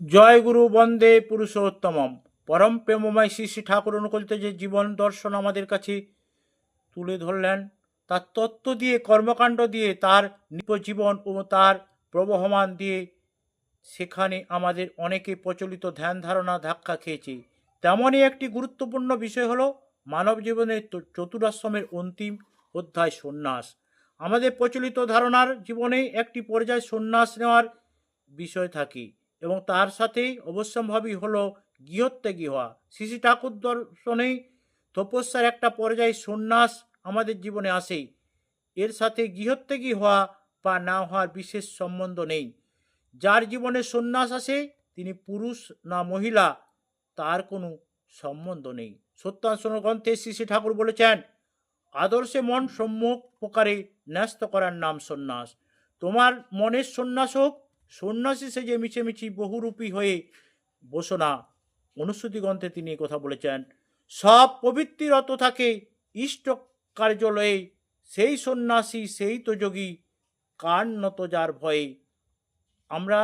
জয় গুরু, বন্দে পুরুষোত্তমম। পরম প্রেমময় শ্রী শ্রী ঠাকুর অনুকূলিত যে জীবন দর্শন আমাদের কাছে তুলে ধরলেন, তার তত্ত্ব দিয়ে, কর্মকাণ্ড দিয়ে, তার জীবন ও তার প্রবহমান দিয়ে সেখানে আমাদের অনেকে প্রচলিত ধ্যান ধারণা ধাক্কা খেয়েছে। তেমনই একটি গুরুত্বপূর্ণ বিষয় হলো মানব জীবনের চতুরাশ্রমের অন্তিম অধ্যায় সন্ন্যাস। আমাদের প্রচলিত ধারণার জীবনে একটি পর্যায়ে সন্ন্যাস নেওয়ার বিষয় থাকে। এবং তার সাথেই অবশ্যম্ভাবী হলো গৃহত্যাগী হওয়া। শ্রী ঠাকুর দর্শনেই তপস্যার একটা পর্যায়ে সন্ন্যাস আমাদের জীবনে আসে এর সাথে গৃহত্যাগী হওয়া বা না হওয়ার বিশেষ সম্বন্ধ নেই। যার জীবনে সন্ন্যাস আসে, তিনি পুরুষ না মহিলা, তার কোনো সম্বন্ধ নেই। সত্যাসন গ্রন্থে শ্রী ঠাকুর বলেছেন, আদর্শে মন সম্মুখ প্রকারে ন্যস্ত করার নাম সন্ন্যাস। তোমার মনের সন্ন্যাস হোক সন্ন্যাসী সেজে মিছেমিছি বহুরূপী হয়ে বসো না অনুশ্রুতি গ্রন্থে তিনি কথা বলেছেন, সব প্রবৃত্তিরত থাকে ইষ্ট কার্যালয়ে, সেই সন্ন্যাসী, সেই তো যোগী কান নত যার ভয়ে। আমরা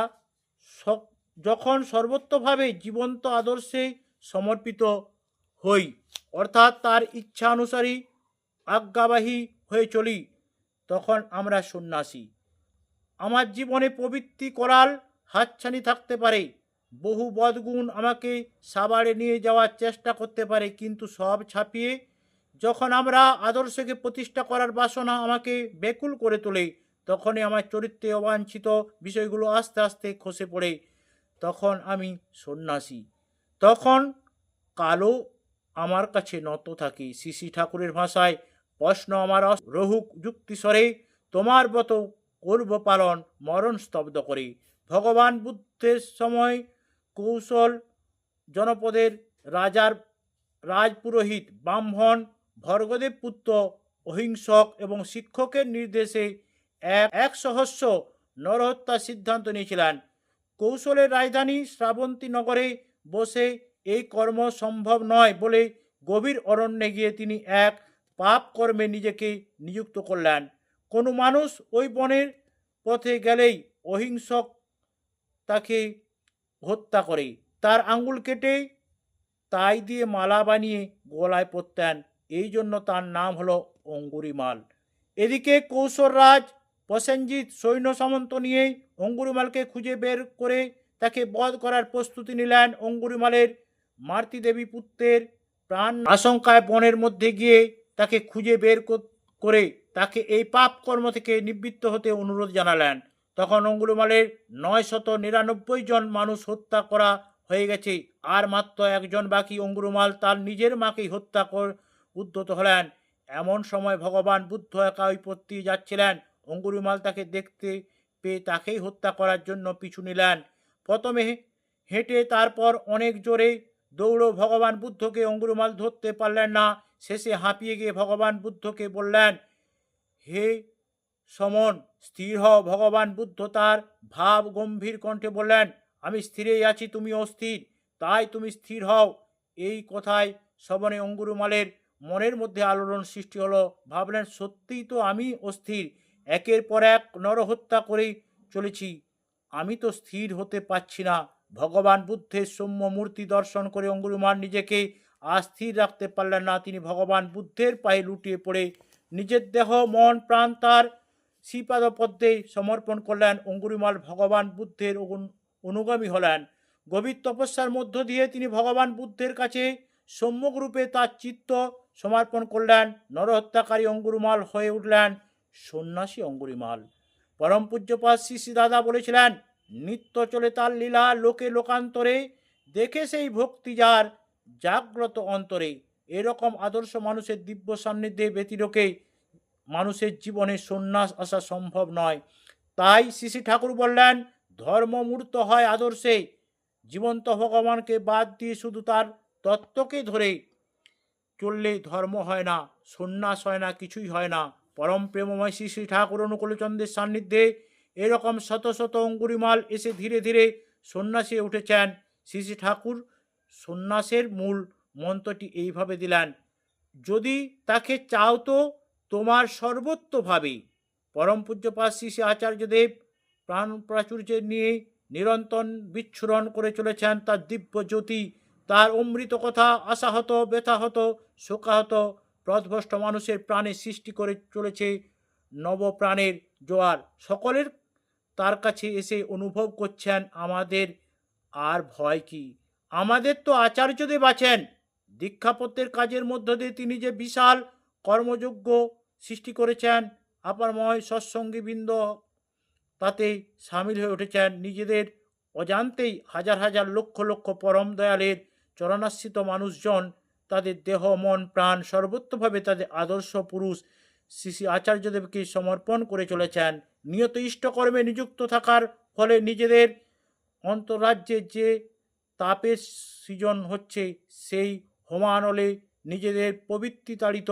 যখন সর্বত্রভাবে জীবন্ত আদর্শে সমর্পিত হই, অর্থাৎ তার ইচ্ছা অনুসারী আজ্ঞাবাহী হয়ে চলি, তখন আমরা সন্ন্যাসী। আমার জীবনে প্রবৃত্তি করাল হাতছানি থাকতে পারে। বহু বদগুণ আমাকে সাবাড়ে নিয়ে যাওয়ার চেষ্টা করতে পারে, কিন্তু সব ছাপিয়ে যখন আমরা আদর্শকে প্রতিষ্ঠা করার বাসনা আমাকে বেকুল করে তোলে, তখনই আমার চরিত্রে অবাঞ্ছিত বিষয়গুলো আস্তে আস্তে খসে পড়ে। তখন আমি সন্ন্যাসী। তখন কালো আমার কাছে নত থাকে। শ্রী ঠাকুরের ভাষায় প্রশ্ন আমার রহুক যুক্তিস্বরে তোমার মতো করব পালন মরণ স্তব্ধ করে। ভগবান বুদ্ধের সময় কৌশল জনপদের রাজার রাজপুরোহিত ব্রাহ্মণ ভর্গদেব পুত্র অহিংসক এবং শিক্ষকের নির্দেশে এক এক সহস্র নরহত্যার সিদ্ধান্ত নিয়েছিলেন। কৌশলের রাজধানী শ্রাবন্তী নগরে বসে এই কর্ম সম্ভব নয় বলে গভীর অরণ্যে গিয়ে তিনি এক পাপ কর্মে নিজেকে নিযুক্ত করলেন। কোনো মানুষ ওই বনের পথে গেলেই অহিংসক তাকে হত্যা করে। তার আঙ্গুল কেটে তাই দিয়ে মালা বানিয়ে গলায় পরতেন এই জন্য তার নাম হলো অঙ্গুরিমাল। এদিকে কৌশলরাজ প্রসেনজিৎ সৈন্য সামন্ত নিয়ে অঙ্গুরিমালকে খুঁজে বের করে তাকে বধ করার প্রস্তুতি নিলেন অঙ্গুরিমালের মারতি দেবী পুত্রের প্রাণ। আশঙ্কায় বনের মধ্যে গিয়ে তাকে খুঁজে বের কর- করে তাকে এই পাপ কর্ম থেকে নিবৃত্ত হতে অনুরোধ জানালেন। তখন অঙ্গুরমালের নয় শত নিরানব্বই জন মানুষ হত্যা করা হয়ে গেছে। আর মাত্র একজন বাকি অঙ্গুরমাল তার নিজের মাকেই হত্যা কর উদ্যত হলেন। এমন সময় ভগবান বুদ্ধ একা পথ যাচ্ছিলেন। অঙ্গুরমাল তাকে দেখতে পেয়ে তাকেই হত্যা করার জন্য পিছু নিলেন। প্রথমে হেঁটে তারপর অনেক জোরে দৌড়ো ভগবান বুদ্ধকে অঙ্গুরমাল ধরতে পারলেন না। শেষে হাঁপিয়ে গিয়ে ভগবান বুদ্ধকে বললেন, হে সমন, স্থির হও। ভগবান বুদ্ধ তার ভাব গম্ভীর কণ্ঠে বললেন, আমি স্থিরেই আছি, তুমি অস্থির। তাই তুমি স্থির হও। এই কথায় শ্রবণে অঙ্গুরুমালের মনের মধ্যে আলোড়ন সৃষ্টি হলো। ভাবলেন, সত্যিই তো আমি অস্থির। একের পর এক নরহত্যা করেই চলেছি। আমি তো স্থির হতে পারছি না। ভগবান বুদ্ধের সৌম্য মূর্তি দর্শন করে অঙ্গুরুমাল নিজেকে আর স্থির রাখতে পারলেন না। তিনি ভগবান বুদ্ধের পায়ে লুটিয়ে পড়ে নিজের দেহ, মন, প্রাণ তার শ্রীপাদ পদ্মে সমর্পণ করলেন। অঙ্গুরিমাল ভগবান বুদ্ধের অনু- অনুগামী হলেন। গভীর তপস্যার মধ্য দিয়ে তিনি ভগবান বুদ্ধের কাছে সম্মুখ রূপে তার চিত্ত সমর্পণ করলেন। নরহত্যাকারী অঙ্গুরুমাল হয়ে উঠলেন। সন্ন্যাসী অঙ্গুরিমাল। পরম পূজ্যপাত শ্রী শ্রী দাদা বলেছিলেন, নিত্য চলে তার লীলা, লোকে, লোকান্তরে, দেখে সেই ভক্তি যার জাগ্রত অন্তরে এরকম আদর্শ মানুষের দিব্য সান্নিধ্যে ব্যতিরোকে মানুষের জীবনে সন্ন্যাস আসা সম্ভব নয়। তাই শ্রী ঠাকুর বললেন, ধর্মমূর্ত হয় আদর্শে। জীবন্ত ভগবানকে বাদ দিয়ে শুধু তার তত্ত্বকে ধরে চললে ধর্ম হয় না, সন্ন্যাস হয় না, কিছুই হয় না। পরম প্রেমময় শ্রী শ্রী ঠাকুর অনুকূলচন্দ্রের সান্নিধ্যে এরকম শত শত অঙ্গুরিমাল এসে ধীরে ধীরে সন্ন্যাসে উঠেছেন। শ্রী শ্রী ঠাকুর সন্ন্যাসের মূল মন্ত্রটি এইভাবে দিলেন, যদি তাকে চাও তো তোমার সর্বত্রভাবে পরম পূজ্যপাত শ্রী আচার্যদেব প্রাণ প্রাচুর্য নিয়ে নিরন্তর বিচ্ছুরণ করে চলেছেন। তার দিব্য জ্যোতি, তার অমৃত কথা আশাহত, ব্যথাহত, শোকাহত প্রদভষ্ট মানুষের প্রাণে সৃষ্টি করে চলেছে নবপ্রাণের জোয়ার। সকলের তার কাছে এসে অনুভব করছেন, আমাদের আর ভয় কি? আমাদের তো আচার্যদেব আছেন। দীক্ষাপত্রের কাজের মধ্য দিয়ে তিনি যে বিশাল কর্মযোগ্য সৃষ্টি করেছেন, আপারময় সৎসঙ্গীবৃন্দ তাতে সামিল হয়ে উঠেছেন। নিজেদের অজান্তেই হাজার হাজার লক্ষ লক্ষ পরম দয়ালের চরণাশ্রিত মানুষজন তাদের দেহ, মন, প্রাণ সর্বত্রভাবে তাদের আদর্শ পুরুষ শ্রী শ্রী আচার্যদেবকে সমর্পণ করে চলেছেন। নিয়ত ইষ্টকর্মে নিযুক্ত থাকার ফলে নিজেদের অন্তরাজ্যে যে তাপের সৃজন হচ্ছে সেই হোমানলে নিজেদের পবিত্রিতাড়িত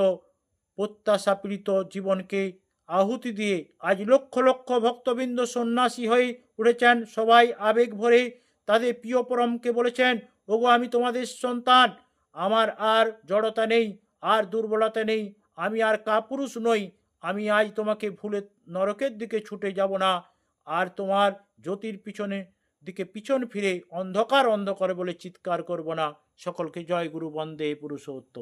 প্রত্যাশাপীড়িত জীবনকে আহুতি দিয়ে আজ লক্ষ লক্ষ ভক্তবৃন্দ সন্ন্যাসী হয়ে উঠেছেন। সবাই আবেগ ভরে তাদের প্রিয় পরমকে বলেছেন, ওগো, আমি তোমাদের সন্তান। আমার আর জড়তা নেই, আর দুর্বলতা নেই। আমি আর কাপুরুষ নই। আমি আজ তোমাকে ভুলে নরকের দিকে ছুটে যাব না। আর তোমার জ্যোতির পিছনে দিকে পিছন ফিরে অন্ধকার অন্ধকার বলে চিৎকার করব না। সকলকে জয় গুরু বন্দে পুরুষোত্তম।